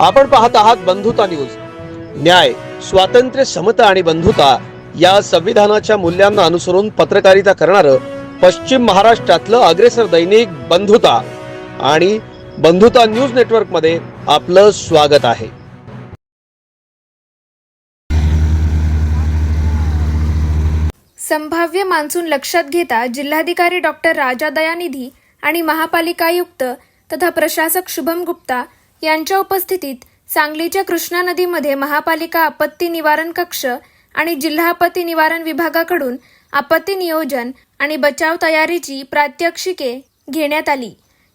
आपण पाहत आहात बंधुता न्यूज. न्याय स्वातंत्र्य समता आणि बंधुता या संविधानाच्या मूल्यांना अनुसरून पत्रकारिता करणारं पश्चिम महाराष्ट्रातलं अग्रेसर दैनिक बंधुता आणि बंधुता न्यूज नेटवर्कमध्ये आपलं स्वागत आहे. संभाव्य मान्सून लक्षात घेता जिल्हाधिकारी डॉक्टर राजा दयानिधी आणि महापालिका आयुक्त तथा प्रशासक शुभम गुप्ता यांच्या उपस्थितीत सांगलीच्या कृष्णा नदीमध्ये महापालिका आपत्ती निवारण कक्ष आणि जिल्हा आपत्ती निवारण विभागाकडून आपत्ती नियोजन आणि बचाव तयारीची प्रात्यक्षिके घेण्यात आली.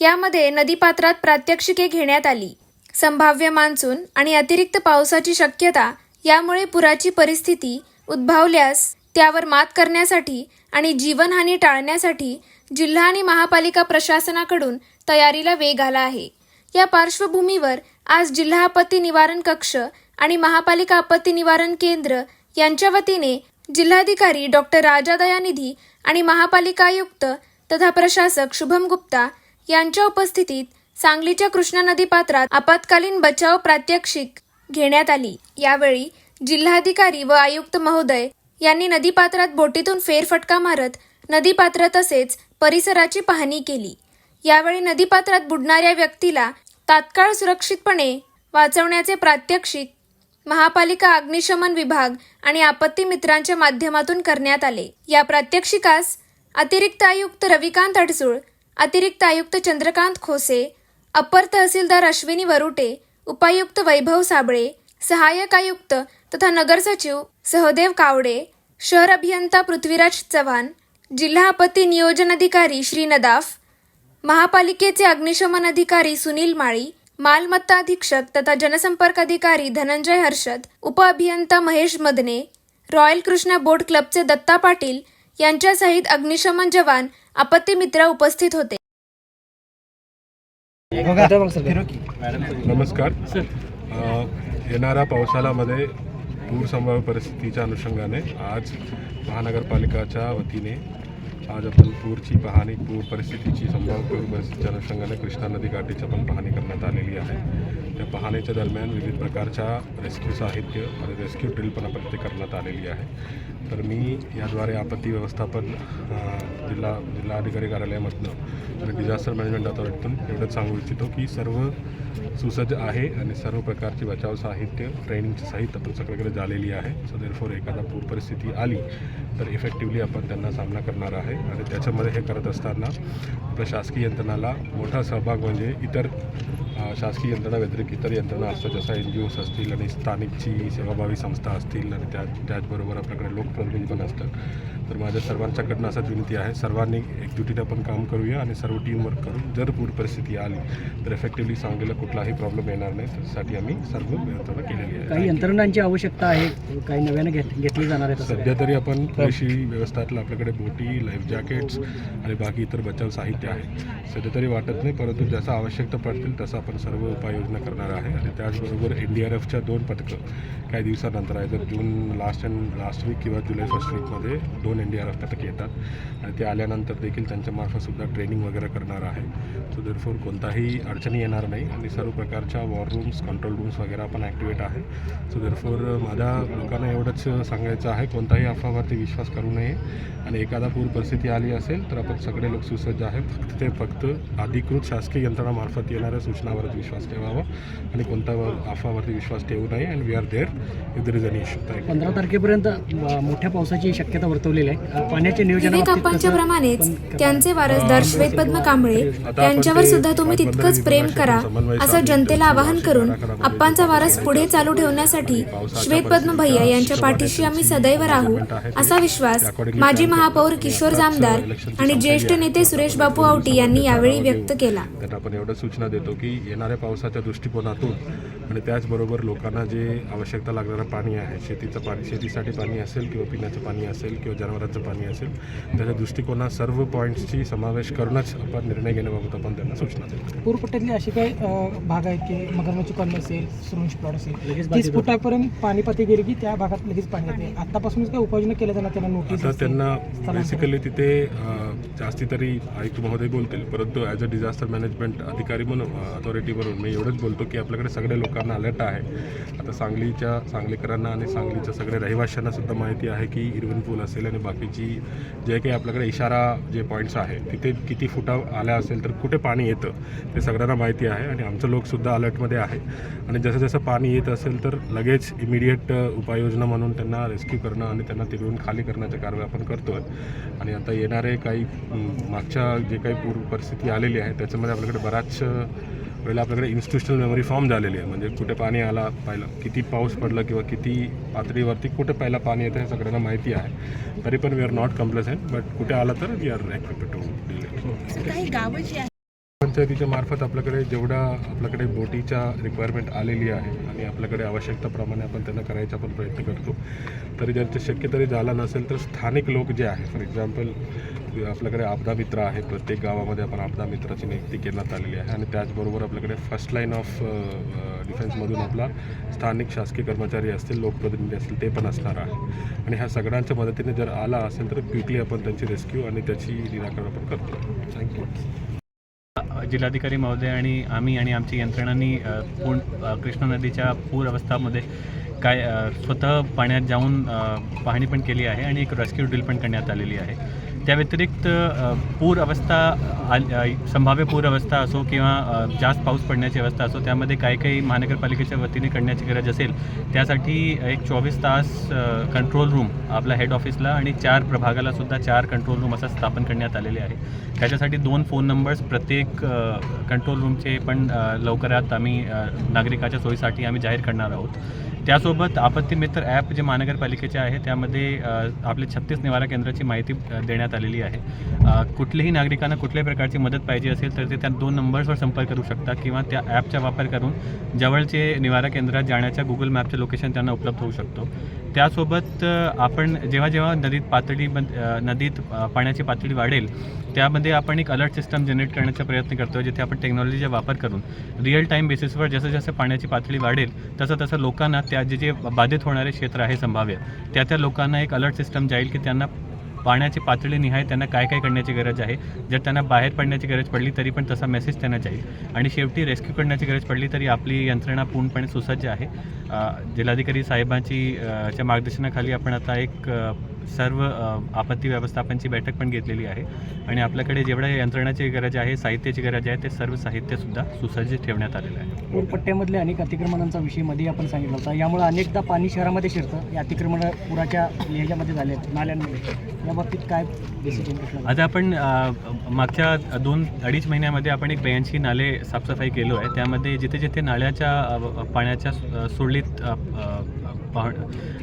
यामध्ये नदीपात्रात प्रात्यक्षिके घेण्यात आली. संभाव्य मान्सून आणि अतिरिक्त पावसाची शक्यता यामुळे पुराची परिस्थिती उद्भवल्यास त्यावर मात करण्यासाठी आणि जीवनहानी टाळण्यासाठी जिल्हा आणि महापालिका प्रशासनाकडून तयारीला वेग आला आहे. या पार्श्वभूमीवर आज जिल्हा आपत्ती निवारण कक्ष आणि महापालिका आपत्ती निवारण केंद्र यांच्या वतीने जिल्हाधिकारी डॉक्टर राजा दयानिधी आणि महापालिका आयुक्त तथा प्रशासक शुभम गुप्ता यांच्या उपस्थितीत सांगलीच्या कृष्णा नदी पात्रात आपत्कालीन बचाव प्रात्यक्षिक घेण्यात आली. यावेळी जिल्हाधिकारी व आयुक्त महोदय यांनी नदीपात्रात बोटीतून फेरफटका मारत नदीपात्र तसेच परिसराची पाहणी केली. यावेळी नदीपात्रात बुडणाऱ्या व्यक्तीला तात्काळ सुरक्षितपणे वाचवण्याचे प्रात्यक्षिक महापालिका अग्निशमन विभाग आणि आपत्ती मित्रांच्या माध्यमातून करण्यात आले. या प्रात्यक्षिकास अतिरिक्त आयुक्त रविकांत अडसूळ अतिरिक्त आयुक्त चंद्रकांत खोसे अप्पर तहसीलदार अश्विनी वरुटे उपायुक्त वैभव साबळे सहाय्यक आयुक्त तथा नगरसचिव सहदेव कावडे शहर अभियंता पृथ्वीराज चव्हाण जिल्हा आपत्ती नियोजन अधिकारी श्री नदाफ महापालिकेचे अग्निशमन अधिकारी सुनील माळी मालमत्ता अधीक्षक तथा जनसंपर्क अधिकारी धनंजय हर्षद उपअभियंता महेश मदने रॉयल कृष्णा बोट क्लबचे दत्ता पाटील यांच्यासहित अग्निशमन जवान आपत्ती मित्र उपस्थित होते. नमस्कार. येणाऱ्या पावसाळ्यामध्ये पूर संभाव्य परिस्थितीच्या अनुषंगाने आज महानगरपालिकाच्या वतीने आज आपण पूरची पाहणी पूर परिस्थितीची संभाव्य पूर परिस्थितीच्या अनुषंगाने कृष्णा नदी काठीची पण पाहणी करण्यात आलेली आहे. त्या पाहण्याच्या दरम्यान विविध प्रकारच्या रेस्क्यू साहित्य आणि रेस्क्यू ड्रिल पण आपण तिथे करण्यात आलेली आहे. तर मी याद्वारे आपत्ती व्यवस्थापन जिल्हा जिल्हाधिकारी कार्यालयामधनं आणि डिझास्टर मॅनेजमेंट अथॉरिटीतून एवढंच सांगू इच्छितो की सर्व सुसज्ज आहे आणि सर्व प्रकारची बचाव साहित्य ट्रेनिंगची साहित्य आपण सगळीकडे झालेली आहे. सो देरफोर एखादा पूर परिस्थिती आली तर इफेक्टिवली आपण त्यांना सामना करणार आहे आणि त्याच्यामध्ये हे करत असताना आपल्या शासकीय यंत्रणाला मोठा सहभाग म्हणजे इतर शासकीय यंत्रणा व्यतिरिक्त इतर यंत्रणा असतात जसं एन जी ओज असतील आणि स्थानिकची सेवाभावी संस्था असतील आणि त्या त्याचबरोबर आपल्याकडे लोकप्रतिनिधी पण असतात. तर माझ्या सर्वांच्याकडनं असंच विनंती आहे सर्वांनी एकजुटीनं आपण काम करूया आणि सर्व टीम वर्क करून जर पूर परिस्थिती आली तर इफेक्टिवली सांगलीला कुठलाही प्रॉब्लेम येणार नाही. त्यासाठी आम्ही सर्व यंत्रणा केलेली आहे. काही यंत्रणांची आवश्यकता आहे काही नव्याने घेत घेतली जाणार आहेत सध्या तरी आपण कृषी व्यवस्थेतलं आपल्याकडे बोटी लाईफ जॅकेट्स आणि बाकी इतर बचाव साहित्य आहे. सध्या तरी वाटत नाही परंतु जसं आवश्यकता पडतील तसं आपण सर्व उपाययोजना करणार आहे आणि त्याचबरोबर एन डी आर एफच्या दोन पथकं काही दिवसानंतर आहे तर June last and last week किंवा जुलै फर्स्ट वीकमध्ये दोन एन डी आर एफ पथक येतात. आणि ते आल्यानंतर देखील त्यांच्यामार्फतसुद्धा ट्रेनिंग वगैरे करणार आहे. सो देरफोर कोणताही अडचणी येणार नाही आणि सर्व प्रकारच्या वॉर रूम्स कंट्रोल रूम्स वगैरे पण ॲक्टिवेट आहे. सो देरफोर माझ्या लोकांना एवढंच सांगायचं आहे कोणताही अफवावरती विश्वास करू नये. आणि एखादा पूर परिस्थिती आली असेल तर आपण सगळे लोक सुसज्ज आहे फक्त ते फक्त अधिकृत शासकीय यंत्रणामार्फत येणाऱ्या सूचनावरच विश्वास ठेवावा. आणि कोणता अफवावरती विश्वास ठेवू नये and we are there if there is any issue पंधरा तारखेपर्यंत मोठ्या पावसाची शक्यता वर्तवलेली आहे. अ, पाण्याच्या विवेक नियोजनाबाबतीत आप्पांच्या कसं प्रमाणेच? त्यांचे वारसदार श्वेतपद्म कांबळे आता आपण यांच्यावर सुद्धा तुम्ही तितकंच प्रेम करा. असं जनतेला आवाहन करून आप्पांचा वारस पुढे चालू ठेवण्यासाठी पावसाच्या श्वेतपद्म भैया यांच्या पाठीशी आम्ही सदैव राहू. असा विश्वास माजी महापौर. किशोर जामदार आणि ज्येष्ठ. नेते सुरेश बापू आवटी यांनी यावेळी व्यक्त केला. आपण एवढं सूचना देतो की येणाऱ्या पावसाच्या tipo, na tua. आणि त्याचबरोबर लोकांना जे आवश्यकता लागणारं पाणी आहे शेतीचं पाणी शेतीसाठी पाणी असेल किंवा पिण्याचं पाणी असेल किंवा शहराचं पाणी असेल त्याच्या दृष्टिकोनात सर्व पॉईंट्सची समावेश करूनच आपण निर्णय घेण्याबाबत आपण त्यांना सूचना देतो. पूरपट्ट्यातले असे काही भाग आहेत की मगरमच्छ कॉलनी असेल सुरुंश प्लॉट असेल तीस फुटापर्यंत पाणी पाती गेली की त्या भागात लगेच पाणी येते. आतापासूनच काय उपाययोजना केल्या जाणार त्यांना नोटीस आता त्यांना. बेसिकली तिथे जास्ती तरी आयुक्त महोदय बोलतील परंतु ॲज अ डिझास्टर मॅनेजमेंट अधिकारी म्हणून अथॉरिटी म्हणून मी एवढंच बोलतो की आपल्याकडे सगळ्या लोकांना अलर्ट आहे. आता सांगलीच्या सांगलीकरांना आणि सांगलीच्या सगळ्या रहिवाशांना सुद्धा माहिती आहे की इरविन पूल असेल आणि बाकीची जे काही आपल्याकडे इशारा जे पॉईंट्स आहे तिथे किती फुटा आल्या असेल तर कुठे पाणी येतं ते सगळ्यांना माहिती आहे आणि आमचं लोकसुद्धा अलर्टमध्ये आहे. आणि जसं जसं पाणी येत असेल तर लगेच इमिडिएट उपाययोजना म्हणून त्यांना रेस्क्यू करणं आणि त्यांना तिकडून खाली करण्याचे कारवाई आपण करतो आहे आणि आता येणारे काही मागच्या जे काही पूर परिस्थिती आलेली आहे त्याच्यामध्ये आपल्याकडे बराच वेळेला आपल्याकडे इन्स्टिट्युशनल मेमरी फॉर्म झालेली आहे. म्हणजे कुठे पाणी आला पाहिलं किती पाऊस पडला किंवा किती पातळीवरती कुठे पहिला पाणी येतं हे सगळ्यांना माहिती आहे. तरी पण we are not complacent but कुठे आलं तर वी आर एक्विप्ड टू काही गावं जी आहेत पंचायतीच्या मार्फत आपल्याकडे जेवढा आपल्याकडे बोटीच्या रिक्वायरमेंट आलेली आहे आणि आपल्याकडे आवश्यकताप्रमाणे आपण त्यांना करायचा पण प्रयत्न करतो तरी जर ते शक्य तरी झाला नसेल तर स्थानिक लोक जे आहे फॉर एक्झाम्पल आपल्याकडे आपदा मित्र आहे प्रत्येक गावामध्ये आपण आपदा मित्राची नियुक्ती करण्यात आलेली आहे आणि त्याचबरोबर आपल्याकडे फर्स्ट लाईन ऑफ डिफेन्समधून आपला स्थानिक शासकीय कर्मचारी असतील लोकप्रतिनिधी असतील ते पण असणार आहे. आणि ह्या सगळ्यांच्या मदतीने जर आला असेल तर क्विकली आपण त्यांची रेस्क्यू आणि त्याची निराकरण आपण करतो. थँक्यू जिल्हाधिकारी महोदय आणि आम्ही आणि आमची यंत्रणांनी पूर्ण कृष्णा नदीच्या पूर अवस्थामध्ये काय स्वतः पाण्यात जाऊन पाहणी पण केली आहे आणि एक रेस्क्यू ड्रिल पण करण्यात आलेली आहे. त्या व्यतिरिक्त पूर अवस्था संभाव्य पूर अवस्था असो किंवा जास्त पाऊस पडण्याची अवस्था असो त्यामध्ये काही काही महानगरपालिकेच्या वतीने करण्याची गरज असेल त्यासाठी एक चोवीस तास कंट्रोल रूम आपल्या हेड ऑफिसला आणि चार प्रभागाला सुद्धा चार कंट्रोल रूम असं स्थापन करण्यात आलेले आहे. त्याच्यासाठी दोन फोन नंबर्स प्रत्येक कंट्रोल रूमचे पण लवकरात आम्ही नागरिकाच्या सोयीसाठी आम्ही जाहीर करणार आहोत. त्यासोबत आपत्ती मित्र ॲप जे महानगरपालिकेचे आहे त्यामध्ये आपले छत्तीस निवारा केंद्राची माहिती देण्यात आलेली आहे. कुठलीही कुठल्याही नागरिकांना कुठल्याही प्रकारची मदत पाहिजे असेल तर ते त्या दोन नंबर्सवर संपर्क करू शकतात किंवा त्या ॲपचा वापर करून जवळचे निवारा केंद्रात जाण्याच्या गुगल मॅपचं लोकेशन त्यांना उपलब्ध होऊ शकतो. त्यासोबत आपण जेव्हा जेव्हा नदीत पातळी नदीत पाण्याची पातळी वाढेल त्यामध्ये आपण एक अलर्ट सिस्टम जनरेट करण्याचा प्रयत्न करतो जिथे आपण टेक्नॉलॉजीचा वापर करून रिअल टाईम बेसिसवर जसं जसं पाण्याची पातळी वाढेल तसं तसं लोकांना त्या जे जे बाधित होणारे क्षेत्र आहे संभाव्य त्या त्या लोकांना एक अलर्ट सिस्टम जाईल की त्यांना पाण्याची पातळी निहाय त्यांना काय काय करण्याची गरज आहे. जर त्यांना बाहेर पडण्याची गरज पडली तरी पण तसा मेसेज त्यांना जाईल. आणि शेवटी रेस्क्यू करण्याची गरज पडली तरी आपली यंत्रणा पूर्णपणे सुसज्ज आहे. जिल्हाधिकारी साहेबांची च्या मार्गदर्शनाखाली आपण आता एक सर्व आपत्ती व्यवस्थापनची बैठक पण घेतलेली आहे. आणि आपल्याकडे जेवढ्या यंत्रणाची गरज आहे साहित्याची गरज आहे ते सर्व साहित्यसुद्धा सुसज्ज ठेवण्यात आलेलं आहे. पूरपट्ट्यामधल्या अनेक अतिक्रमणांचा विषयमध्ये आपण सांगितलं होता. यामुळे अनेकदा पाणी शहरामध्ये शिरतं. या अतिक्रमण पुराच्या ह्याच्यामध्ये झाले नाल्यांमध्ये. या बाबतीत काय आता आपण मागच्या दोन अडीच महिन्यामध्ये आपण एक ब्याऐंशी नाले साफसफाई केलो आहे. त्यामध्ये जिथे जिथे नाल्याच्या पाण्याच्या पाह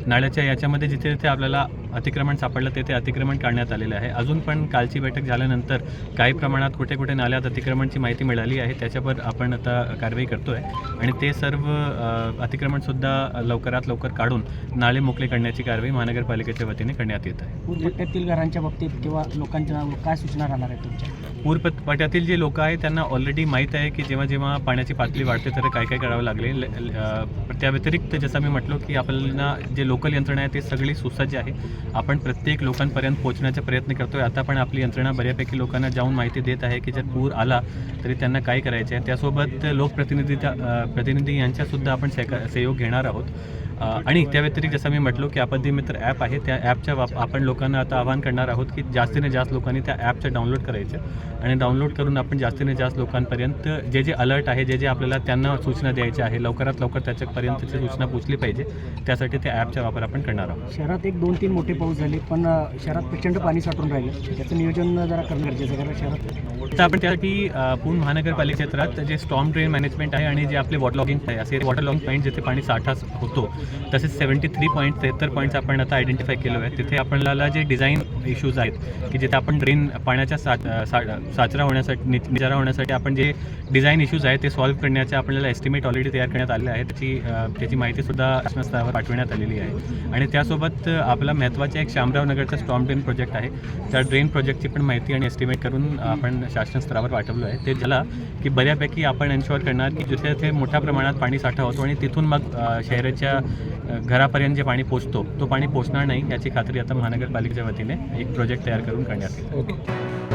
नाल्याच्या याच्यामध्ये जिथे जिथे आपल्याला अतिक्रमण सापडलं तेथे अतिक्रमण काढण्यात आलेलं आहे. अजून पण कालची बैठक झाल्यानंतर काही प्रमाणात कुठे कुठे नाल्यात अतिक्रमणची माहिती मिळाली आहे त्याच्यावर आपण आता कारवाई करतो आहे आणि ते सर्व अतिक्रमणसुद्धा लवकरात लवकर काढून नाले मोकळे करण्याची कारवाई महानगरपालिकेच्या वतीने करण्यात येत आहे. घरांच्या बाबतीत किंवा लोकांच्या काय सूचना राहणार आहेत तुमच्या? पूरपट पट्ट्यातील जे लोक आहेत त्यांना ऑलरेडी माहीत आहे की जेव्हा जेव्हा पाण्याची पातळी वाढते तर काय काय करावं लागेल. त्या व्यतिरिक्त जसं मी म्हटलो की आपल्याला जे लोकल यंत्रणा आहे ते सगळी सुसज्ज आहे. आपण प्रत्येक लोकांपर्यंत पोहोचण्याचा प्रयत्न करतोय. आता पण आपली यंत्रणा बऱ्यापैकी लोकांना जाऊन माहिती देत आहे की जर पूर आला तरी त्यांना काय करायचे आहे त्यासोबत लोकप्रतिनिधी प्रतिनिधी यांच्यासुद्धा आपण सहका सहयोग घेणार आहोत. आणि त्या व्यतिरिक्त जसं मी म्हटलो की आपत्ती मित्र ॲप आहे त्या ॲपच्या वाप आपण लोकांना आता आवाहन करणार आहोत की जास्तीने जास्त लोकांनी त्या ॲपचं डाउनलोड करायचं. आणि डाउनलोड करून आपण जास्तीने जास्त लोकांपर्यंत जे जे अलर्ट आहे जे जे आपल्याला त्यांना सूचना द्यायच्या आहे लवकरात लवकर त्याच्यापर्यंतची सूचना पोचली पाहिजे त्यासाठी त्या ॲपचा वापर आपण करणार आहोत. शहरात एक दोन तीन मोठे पाऊस झाले पण शहरात प्रचंड पाणी साठून राहिलं. त्याचं नियोजन जरा करणं गरजेचं आहे कारण शहरात तर आपण त्यासाठी पूर्ण महानगरपालिका क्षेत्रात जे स्टॉम ड्रेन मॅनेजमेंट आहे आणि जे आपले वॉटर लॉगिंग आहे असे वॉटर लॉगिंग पॉईंट जिथे पाणी साठा होतो तसेच सेवन्टी थ्री पॉईंट तेहत्तर पॉईंट्स आपण आता आयडेंटिफाय केलो आहे तिथे आपल्याला जे डिझाईन इश्यूज आहेत की जिथे आपण ड्रेन पाण्याच्या सा सा साचरा होण्यासाठी नि- निचारा होण्यासाठी आपण जे डिझाईन इश्यूज आहेत ते सॉल्व्ह करण्याचे आपल्याला एस्टिमेट ऑलरेडी तयार करण्यात आले आहे त्याची त्याची माहितीसुद्धा शासनस्तरावर पाठविण्यात पाठवण्यात आलेली आहे. आणि त्यासोबत आपला महत्त्वाचा एक शामराव नगरचा स्टॉम ड्रेन प्रोजेक्ट आहे. त्या ड्रेन प्रोजेक्टची पण माहिती आणि एस्टिमेट करून आपण शासन स्तरावर आहे. ते झाला की बऱ्यापैकी आपण एन्श्युअर करणार की जिथे तिथे मोठ्या प्रमाणात पाणी साठा होतो आणि तिथून मग शहराच्या घरापर्यंत जे पाणी पोचतो तो पाणी पोचणार नाही याची खात्री आता महानगरपालिकेच्या वतीने एक प्रोजेक्ट तयार करून करण्यात येईल. ओके.